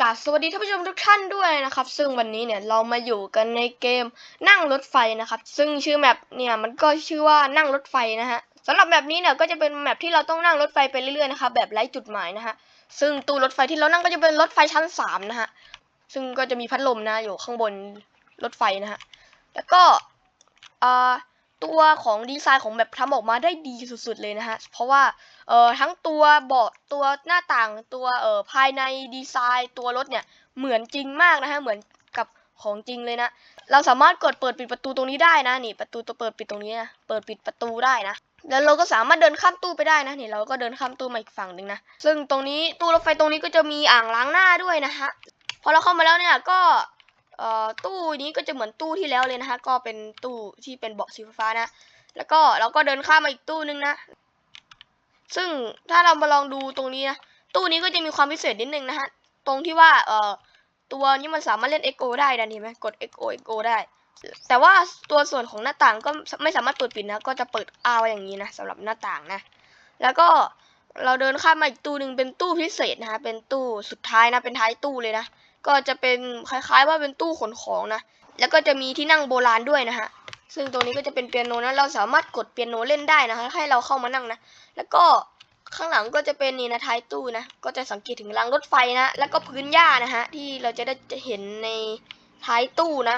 กาบสวัสดีท่านผู้ชมทุกท่านด้วยนะครับ ซึ่งวันนี้เนี่ยเรามาอยู่กันในเกมนั่งรถไฟนะครับ ซึ่งชื่อแมปเนี่ยมันก็ชื่อว่านั่งรถไฟนะฮะสำหรับแมปนี้เนี่ยก็จะเป็นแมปที่เราต้องนั่งรถไฟไปเรื่อยๆนะครับแบบไร้จุดหมายนะฮะซึ่งตู้รถไฟที่เรานั่งก็จะเป็นรถไฟชั้นสามนะฮะซึ่งก็จะมีพัดลมนะอยู่ข้างบนรถไฟนะฮะแล้วก็อ่า ตัวของดีไซน์ของแบบทำออกมาได้ดีสุดๆเลยนะฮะ เพราะว่าเอ่อทั้งตัวเบาะตัวหน้าต่างตัวเอ่อภายในดีไซน์ตัวรถเนี่ยเหมือนจริงมากนะฮะเหมือนกับของจริงเลยนะ เราสามารถกดเปิดปิดประตูตรงนี้ได้นะนี่ประตูตัวเปิดปิดตรงนี้นะเปิดปิดประตูได้นะแล้วเราก็สามารถเดินข้ามตู้ไปได้นะนี่เราก็เดินข้ามตู้มาอีกฝั่งหนึ่งนะซึ่งตรงนี้ตู้รถไฟตรงนี้ก็จะมีอ่างล้างหน้าด้วยนะฮะพอเราเข้ามาแล้วเนี่ยก็ ตู้นี้ก็จะเหมือนตู้ที่แล้วเลยนะฮะก็เป็นตู้ที่เป็นเบาะสีฟ้านะ แล้วก็เราก็เดินข้ามมาอีกตู้นึงนะ ซึ่งถ้าเรามาลองดูตรงนี้นะตู้นี้ก็จะมีความพิเศษนิดนึงนะฮะตรงที่ว่าเอ่อตัวนี้มันสามารถเล่น Echo ได้นเห็นไหมกด Echo Echo ได้ แต่ว่าตัวส่วนของหน้าต่างก็ไม่สามารถเปิดปิดนะ ก็จะเปิดอาไว้อย่างนี้นะสำหรับหน้าต่างนะ แล้วก็เราเดินข้ามมาอีกตู้หนึ่งเป็นตู้พิเศษนะฮะเป็นตู้สุดท้ายนะเป็นท้ายตู้เลยนะ ก็จะเป็นคล้ายๆว่าเป็นตู้ขนของนะ แล้วก็จะมีที่นั่งโบราณด้วยนะฮะ ซึ่งตรงนี้ก็จะเป็นเปียโนนะเราสามารถกดเปียโนเล่นได้นะคะให้เราเข้ามานั่งนะ แล้วก็ข้างหลังก็จะเป็นนี่นะท้ายตู้นะ ก็จะสังเกตถึงรางรถไฟนะ แล้วก็พื้นหญ้านะฮะที่เราจะได้จะเห็นในท้ายตู้นะ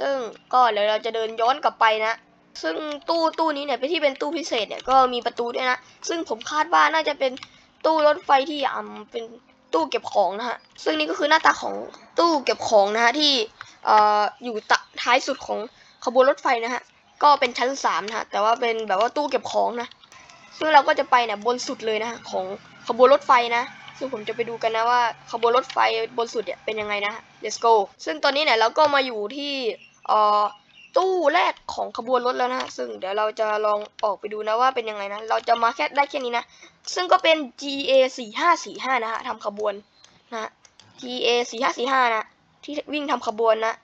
ซึ่งก็เดี๋ยวเราจะเดินย้อนกลับไปนะ ซึ่งตู้ตู้นี้เนี่ยเป็นที่เป็นตู้พิเศษเนี่ยก็มีประตูด้วยนะ ซึ่งผมคาดว่าน่าจะเป็นตู้รถไฟที่อ่าเป็น ตู้เก็บของนะฮะ ซึ่งนี่ก็คือหน้าตาของตู้เก็บของนะฮะที่เอ่ออยู่ตะท้ายสุดของขบวนรถไฟนะฮะ ก็เป็นชั้นสามนะฮะ แต่ว่าเป็นแบบว่าตู้เก็บของนะ ซึ่งเราก็จะไปเนี่ยบนสุดเลยนะฮะของขบวนรถไฟนะ ซึ่งผมจะไปดูกันนะว่าขบวนรถไฟบนสุดเนี่ยเป็นยังไงนะฮะ let's go ซึ่งตอนนี้เนี่ยเราก็มาอยู่ที่เอ่อ ตู้แรกของขบวนรถแล้วนะ ซึ่งเดี๋ยวเราจะลองออกไปดูนะว่าเป็นยังไงนะ เราจะมาแค่ได้แค่นี้นะ ซึ่งก็เป็น GA 4 5 4 5นะฮะทำขบวนนะ GA 4 5 4 5นะที่วิ่งทำขบวนนะ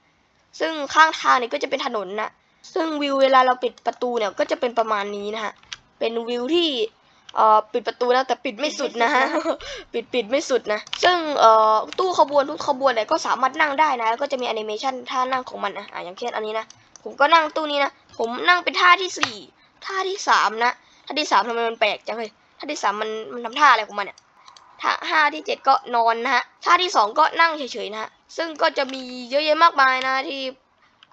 ซึ่งข้างทางเนี่ยก็จะเป็นถนนนะ ซึ่งวิวเวลาเราปิดประตูเนี่ยก็จะเป็นประมาณนี้นะฮะ เป็นวิวที่เอ่อปิดประตูนะแต่ปิดไม่สุดนะฮะ ปิดปิดไม่สุดนะ ซึ่งเอ่อตู้ขบวนทุกขบวนเนี่ยก็สามารถนั่งได้นะ แล้วก็จะมีแอนิเมชันท่านั่งของมันนะอะอย่างเช่นอันนี้นะ ผมก็นั่งตู้นี้นะ ผมนั่งเป็นท่าที่สี่ท่าที่สามนะท่าที่สามทำไมมันแปลกจังเลยท่าที่สามมันมันทำท่าอะไรของมันเนี่ยท่าห้าที่เจ็ดก็นอนนะฮะท่าที่สองก็นั่งเฉยๆนะฮะซึ่งก็จะมีเยอะแยะมากมายนะที่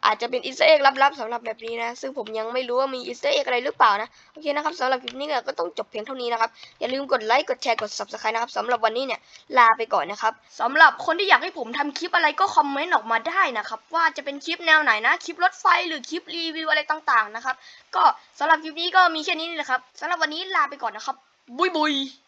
อาจจะเป็นอีสเตอร์เอ็กลับๆสำหรับแบบนี้นะ ซึ่งผมยังไม่รู้ว่ามีอีสเตอร์เอ็กอะไรหรือเปล่านะ โอเคนะครับสำหรับคลิปนี้เนี่ยก็ต้องจบเพียงเท่านี้นะครับ อย่าลืมกดไลค์ กดแชร์ กด subscribe นะครับสำหรับวันนี้เนี่ยลาไปก่อนนะครับสำหรับคนที่อยากให้ผมทำคลิปอะไรก็คอมเมนต์ออกมาได้นะครับ ว่าจะเป็นคลิปแนวไหนนะ คลิปรถไฟหรือคลิปรีวิวอะไรต่างๆนะครับ ก็สำหรับคลิปนี้ก็มีแค่นี้นี่แหละครับสำหรับวันนี้ลาไปก่อนนะครับบุยบุย